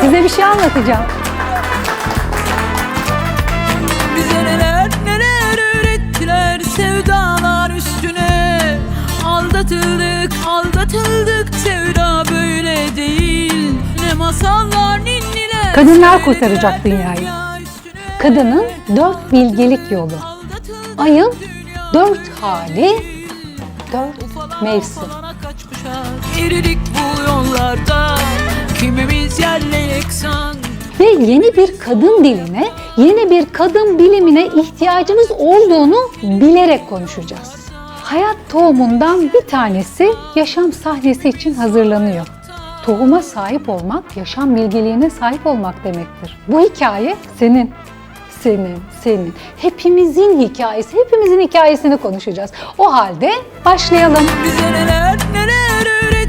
size bir şey anlatacağım. Bize neler neler öğrettiler sevdalar üstüne Aldatıldık aldatıldık sevda böyle değil Ne masallar ninniler Kadınlar kurtaracak dünyayı. Kadının dört bilgelik yolu. Ayın dört hali, dört mevsim. Eridik Kimimiz yerle yeksan Ve yeni bir kadın diline, yeni bir kadın bilimine ihtiyacımız olduğunu bilerek konuşacağız. Hayat tohumundan bir tanesi yaşam sahnesi için hazırlanıyor. Tohuma sahip olmak, yaşam bilgeliğine sahip olmak demektir. Bu hikaye senin, senin, senin. Hepimizin hikayesi, hepimizin hikayesini konuşacağız. O halde başlayalım. Bize neler